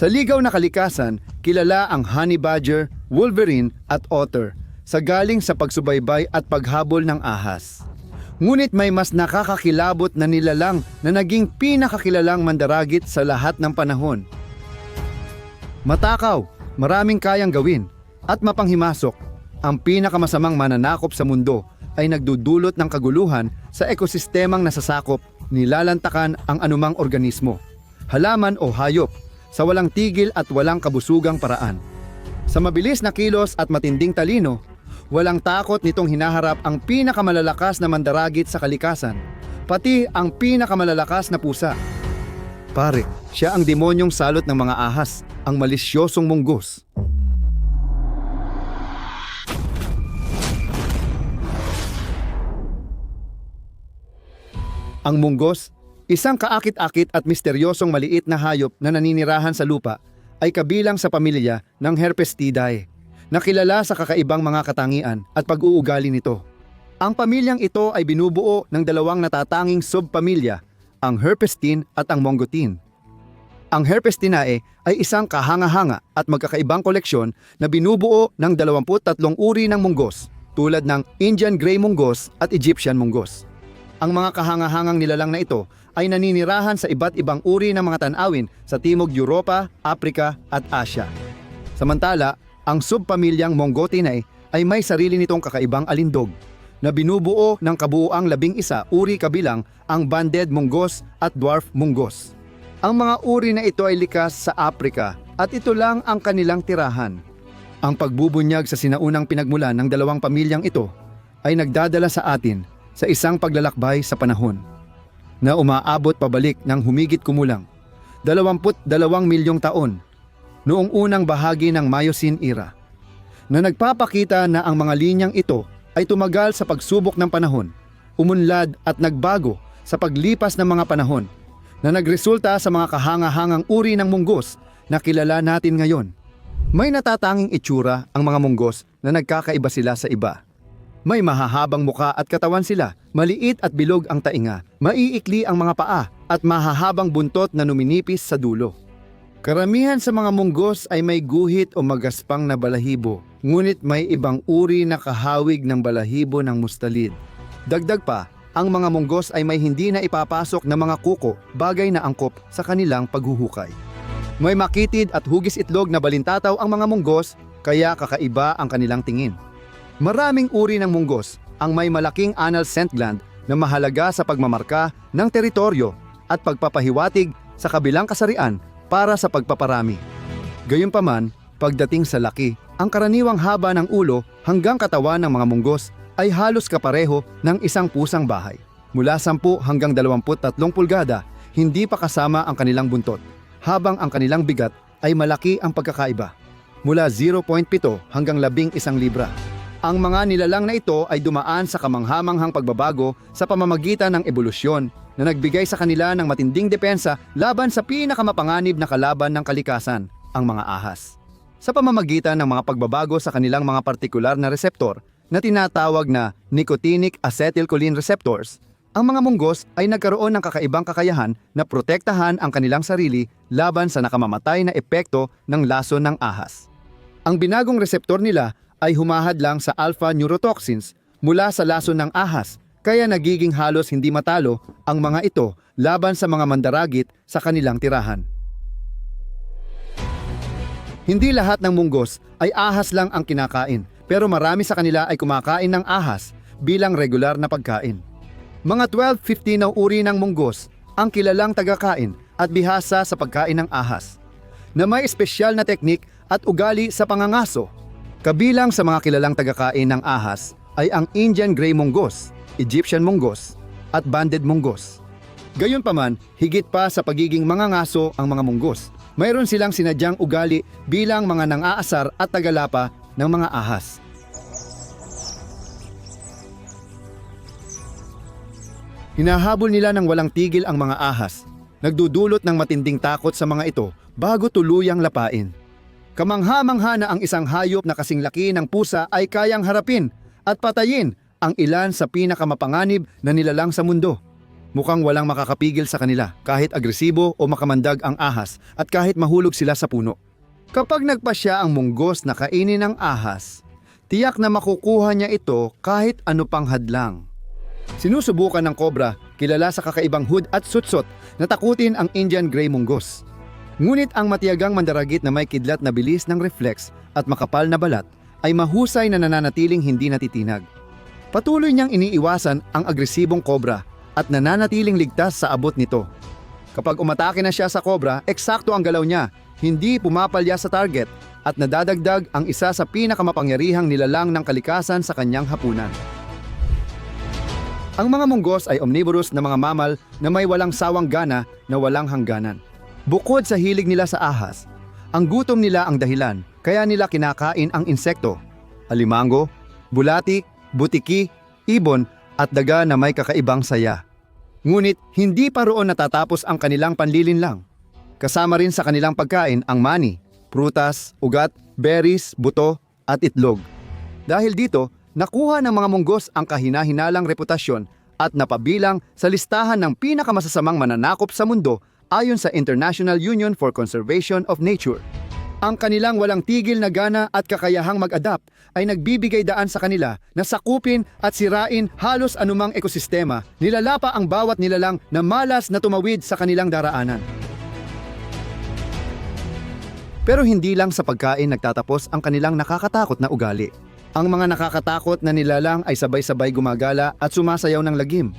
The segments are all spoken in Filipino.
Sa ligaw na kalikasan, kilala ang honey badger, wolverine at otter sa galing sa pagsubaybay at paghabol ng ahas. Ngunit may mas nakakakilabot na nilalang na naging pinakakilalang mandaragit sa lahat ng panahon. Matakaw, maraming kayang gawin, at mapanghimasok, ang pinakamasamang mananakop sa mundo ay nagdudulot ng kaguluhan sa ekosistemang nasasakop, nilalantakan ang anumang organismo, halaman o hayop, sa walang tigil at walang kabusugang paraan. Sa mabilis na kilos at matinding talino, walang takot nitong hinaharap ang pinakamalalakas na mandaragit sa kalikasan, pati ang pinakamalalakas na pusa. Pare, siya ang demonyong salot ng mga ahas, ang malisyosong munggos. Ang munggos, isang kaakit-akit at misteryosong maliit na hayop na naninirahan sa lupa, ay kabilang sa pamilya ng Herpestidae, na kilala sa kakaibang mga katangian at pag-uugali nito. Ang pamilyang ito ay binubuo ng dalawang natatanging subpamilya, ang Herpestine at ang Mongotine. Ang Herpestinae ay isang kahanga-hanga at magkakaibang koleksyon na binubuo ng 23 uri ng munggos tulad ng Indian Grey Munggos at Egyptian Munggos. Ang mga kahanga-hangang nilalang na ito ay naninirahan sa iba't ibang uri ng mga tanawin sa Timog Europa, Afrika at Asya. Samantala, ang subpamilyang Mongotinae ay may sarili nitong kakaibang alindog na binubuo ng kabuuang labing isa uri kabilang ang banded munggos at dwarf munggos. Ang mga uri na ito ay likas sa Afrika at ito lang ang kanilang tirahan. Ang pagbubunyag sa sinaunang pinagmulan ng dalawang pamilyang ito ay nagdadala sa atin sa isang paglalakbay sa panahon na umaabot pabalik ng humigit kumulang 22 milyong taon noong unang bahagi ng Miocene era na nagpapakita na ang mga linyang ito ay tumagal sa pagsubok ng panahon, umunlad at nagbago sa paglipas ng mga panahon na nagresulta sa mga kahanga-hangang uri ng munggos na kilala natin ngayon. May natatanging itsura ang mga munggos na nagkakaiba sila sa iba. May mahahabang muka at katawan sila, maliit at bilog ang tainga, maiikli ang mga paa at mahahabang buntot na numinipis sa dulo. Karamihan sa mga munggos ay may guhit o magaspang na balahibo, ngunit may ibang uri na kahawig ng balahibo ng mustalid. Dagdag pa, ang mga munggos ay may hindi na ipapasok na mga kuko, bagay na angkop sa kanilang paghuhukay. May makitid at hugis itlog na balintataw ang mga munggos, kaya kakaiba ang kanilang tingin. Maraming uri ng munggos ang may malaking anal scent gland na mahalaga sa pagmamarka ng teritoryo at pagpapahiwatig sa kabilang kasarian para sa pagpaparami. Gayunpaman, pagdating sa laki, ang karaniwang haba ng ulo hanggang katawan ng mga munggos ay halos kapareho ng isang pusang bahay. Mula 10 hanggang 23 pulgada, hindi pa kasama ang kanilang buntot, habang ang kanilang bigat ay malaki ang pagkakaiba. Mula 0.7 hanggang 11 libra. Ang mga nilalang na ito ay dumaan sa kamanghamanghang pagbabago sa pamamagitan ng ebolusyon na nagbigay sa kanila ng matinding depensa laban sa pinakamapanganib na kalaban ng kalikasan, ang mga ahas. Sa pamamagitan ng mga pagbabago sa kanilang mga partikular na reseptor na tinatawag na nicotinic acetylcholine receptors, ang mga munggos ay nagkaroon ng kakaibang kakayahan na protektahan ang kanilang sarili laban sa nakamamatay na epekto ng laso ng ahas. Ang binagong reseptor nila ay humahad lang sa alpha neurotoxins mula sa laso ng ahas kaya nagiging halos hindi matalo ang mga ito laban sa mga mandaragit sa kanilang tirahan. Hindi lahat ng munggos ay ahas lang ang kinakain, pero marami sa kanila ay kumakain ng ahas bilang regular na pagkain. Mga 12-15 na uri ng munggos ang kilalang tagakain at bihasa sa pagkain ng ahas, na may espesyal na teknik at ugali sa pangangaso. Kabilang sa mga kilalang tagakain ng ahas ay ang Indian Grey Munggos, Egyptian Munggos, at Banded Munggos. Gayunpaman, higit pa sa pagiging mga ngaso ang mga munggos. Mayroon silang sinadyang ugali bilang mga nang-aasar at tagalapa ng mga ahas. Hinahabol nila ng walang tigil ang mga ahas, nagdudulot ng matinding takot sa mga ito bago tuluyang lapain. Kamangha-mangha na ang isang hayop na kasing laki ng pusa ay kayang harapin at patayin ang ilan sa pinakamapanganib na nilalang sa mundo. Mukhang walang makakapigil sa kanila kahit agresibo o makamandag ang ahas at kahit mahulog sila sa puno. Kapag nagpasya ang munggos na kainin ng ahas, tiyak na makukuha niya ito kahit ano pang hadlang. Sinusubukan ng kobra, kilala sa kakaibang hood at sutsot na takutin ang Indian Grey Munggos. Ngunit ang matiyagang mandaragit na may kidlat na bilis ng reflex at makapal na balat ay mahusay na nananatiling hindi natitinag. Patuloy niyang iniiwasan ang agresibong kobra at nananatiling ligtas sa abot nito. Kapag umatake na siya sa kobra, eksakto ang galaw niya, hindi pumapalya sa target at nadadagdag ang isa sa pinakamakapangyarihang nilalang ng kalikasan sa kanyang hapunan. Ang mga munggos ay omnivorous na mga mamal na may walang sawang gana na walang hangganan. Bukod sa hilig nila sa ahas, ang gutom nila ang dahilan kaya nila kinakain ang insekto, alimango, bulati, butiki, ibon at daga na may kakaibang saya. Ngunit hindi pa roon natatapos ang kanilang panlilinlang. Kasama rin sa kanilang pagkain ang mani, prutas, ugat, berries, buto at itlog. Dahil dito, nakuha ng mga munggos ang kahina-hinalang reputasyon at napabilang sa listahan ng pinakamasasamang mananakop sa mundo ayon sa International Union for Conservation of Nature. Ang kanilang walang tigil na gana at kakayahang mag-adapt ay nagbibigay daan sa kanila na sakupin at sirain halos anumang ekosistema, nilalapa ang bawat nilalang na malas na tumawid sa kanilang daraanan. Pero hindi lang sa pagkain nagtatapos ang kanilang nakakatakot na ugali. Ang mga nakakatakot na nilalang ay sabay-sabay gumagala at sumasayaw ng lagim.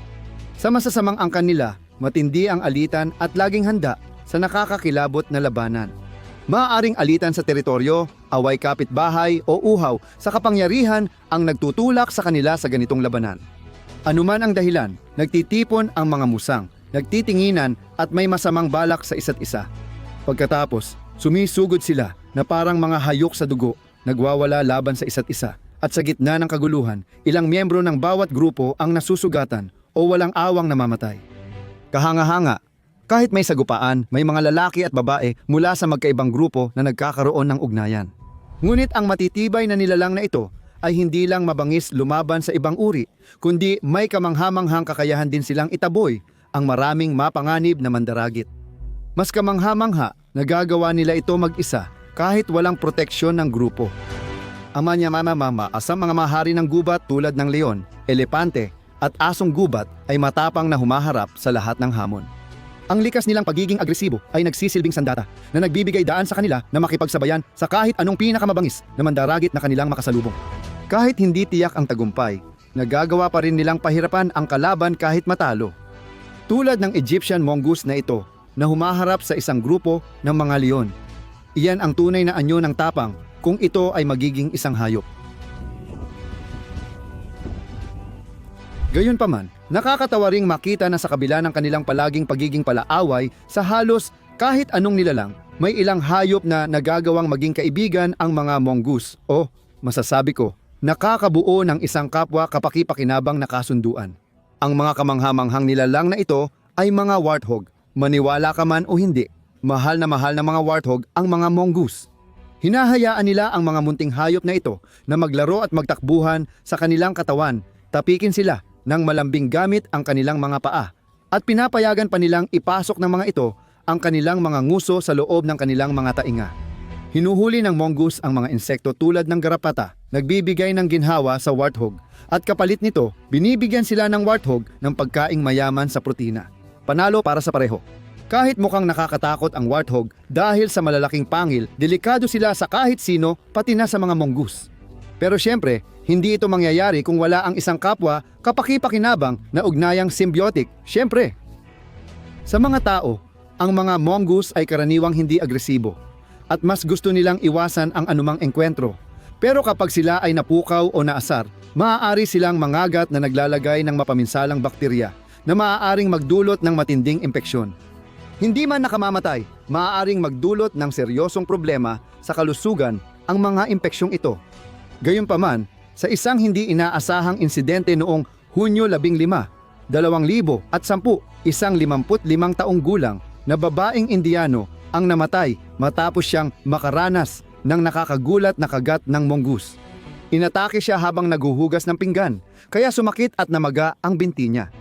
Sa masasamang angkan nila, matindi ang alitan at laging handa sa nakakakilabot na labanan. Maaaring alitan sa teritoryo, away kapitbahay o uhaw sa kapangyarihan ang nagtutulak sa kanila sa ganitong labanan. Anuman ang dahilan, nagtitipon ang mga musang, nagtitinginan at may masamang balak sa isa't isa. Pagkatapos, sumisugod sila na parang mga hayok sa dugo, nagwawala laban sa isa't isa. At sa gitna ng kaguluhan, ilang miyembro ng bawat grupo ang nasusugatan o walang awang namamatay. Kahanga-hanga, kahit may sagupaan, may mga lalaki at babae mula sa magkaibang grupo na nagkakaroon ng ugnayan. Ngunit ang matitibay na nilalang na ito ay hindi lang mabangis lumaban sa ibang uri, kundi may kamanghamanghang kakayahan din silang itaboy ang maraming mapanganib na mandaragit. Mas kamanghamangha, nagagawa nila ito mag-isa kahit walang proteksyon ng grupo. Ama niya mama mama asang mga mahari ng gubat tulad ng leon, elepante at asong gubat ay matapang na humaharap sa lahat ng hamon. Ang likas nilang pagiging agresibo ay nagsisilbing sandata na nagbibigay daan sa kanila na makipagsabayan sa kahit anong pinakamabangis na mandaragit na kanilang makasalubong. Kahit hindi tiyak ang tagumpay, nagagawa pa rin nilang pahirapan ang kalaban kahit matalo. Tulad ng Egyptian mongoose na ito na humaharap sa isang grupo ng mga leon. Iyan ang tunay na anyo ng tapang kung ito ay magiging isang hayop. Gayunpaman, nakakatawa ring makita na sa kabila ng kanilang palaging pagiging palaaway sa halos kahit anong nilalang, may ilang hayop na nagagawang maging kaibigan ang mga mongoose o masasabi ko, nakakabuo ng isang kapwa kapaki-pakinabang na kasunduan. Ang mga kamanghamanghang nilalang na ito ay mga warthog. Maniwala ka man o hindi, mahal na mahal na mga warthog ang mga mongoose. Hinahayaan nila ang mga munting hayop na ito na maglaro at magtakbuhan sa kanilang katawan, tapikin sila ng malambing gamit ang kanilang mga paa, at pinapayagan pa nilang ipasok ng mga ito ang kanilang mga nguso sa loob ng kanilang mga tainga. Hinuhuli ng mongoose ang mga insekto tulad ng garapata, nagbibigay ng ginhawa sa warthog, at kapalit nito, binibigyan sila ng warthog ng pagkaing mayaman sa protina. Panalo para sa pareho. Kahit mukhang nakakatakot ang warthog dahil sa malalaking pangil, delikado sila sa kahit sino pati na sa mga mongoose. Pero siyempre, hindi ito mangyayari kung wala ang isang kapwa kapaki-pakinabang na ugnayang symbiotic, siyempre. Sa mga tao, ang mga mongoose ay karaniwang hindi agresibo at mas gusto nilang iwasan ang anumang engkwentro. Pero kapag sila ay napukaw o naasar, maaari silang mangagat na naglalagay ng mapaminsalang bakterya na maaaring magdulot ng matinding impeksyon. Hindi man nakamamatay, maaaring magdulot ng seryosong problema sa kalusugan ang mga impeksyong ito. Gayunpaman, sa isang hindi inaasahang insidente noong Hunyo 15, 2010, isang 55 taong gulang na babaeng Indiano ang namatay matapos siyang makaranas ng nakakagulat na kagat ng mongoose. Inatake siya habang naguhugas ng pinggan, kaya sumakit at namaga ang binti niya.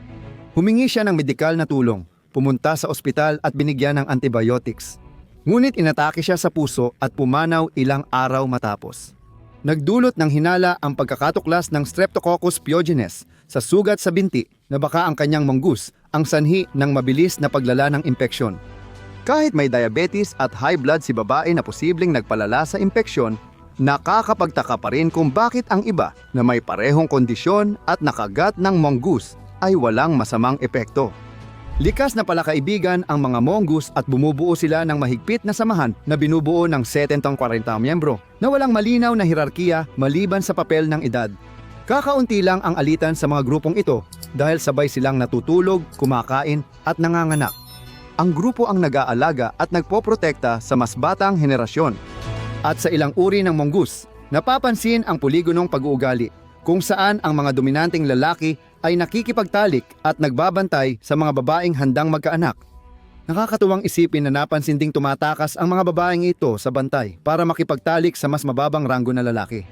Humingi siya ng medikal na tulong, pumunta sa ospital at binigyan ng antibiotics. Ngunit inatake siya sa puso at pumanaw ilang araw matapos. Nagdulot ng hinala ang pagkakatuklas ng Streptococcus pyogenes sa sugat sa binti na baka ang kanyang monggus ang sanhi ng mabilis na paglala ng impeksyon. Kahit may diabetes at high blood si babae na posibleng nagpalala sa impeksyon, nakakapagtaka pa rin kung bakit ang iba na may parehong kondisyon at nakagat ng mongoose ay walang masamang epekto. Likas na pala kaibigan ang mga mongoose at bumubuo sila ng mahigpit na samahan na binubuo ng 70 40 miyembro na walang malinaw na hirarkiya maliban sa papel ng edad. Kakaunti lang ang alitan sa mga grupong ito dahil sabay silang natutulog, kumakain at nanganganak ang grupo ang nag-aalaga at nagpoprotekta sa mas batang henerasyon. At sa ilang uri ng mongoose, napapansin ang poligonong pag-uugali kung saan ang mga dominanteng lalaki ay nakikipagtalik at nagbabantay sa mga babaeng handang magkaanak. Nakakatuwang isipin na napansin ding tumatakas ang mga babaeng ito sa bantay para makipagtalik sa mas mababang ranggo na lalaki.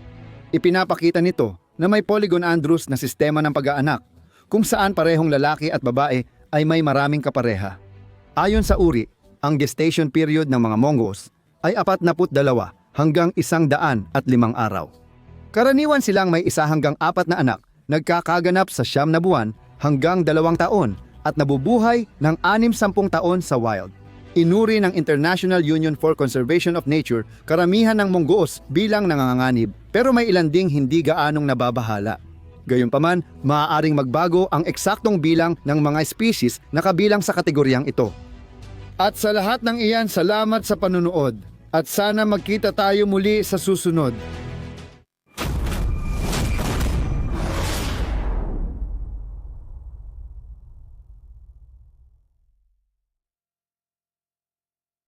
Ipinapakita nito na may polygon andrus na sistema ng pag-aanak kung saan parehong lalaki at babae ay may maraming kapareha. Ayon sa uri, ang gestation period ng mga mongoose ay 42 hanggang 105 araw. Karaniwan silang may isa hanggang apat na anak, nagkakaganap sa siyam na buwan hanggang dalawang taon at nabubuhay ng anim-sampung taon sa wild. Inuri ng International Union for Conservation of Nature karamihan ng mongoose bilang nanganganib pero may ilan ding hindi gaanong nababahala. Gayunpaman, maaaring magbago ang eksaktong bilang ng mga species na kabilang sa kategoryang ito. At sa lahat ng iyan, salamat sa panunood. At sana magkita tayo muli sa susunod.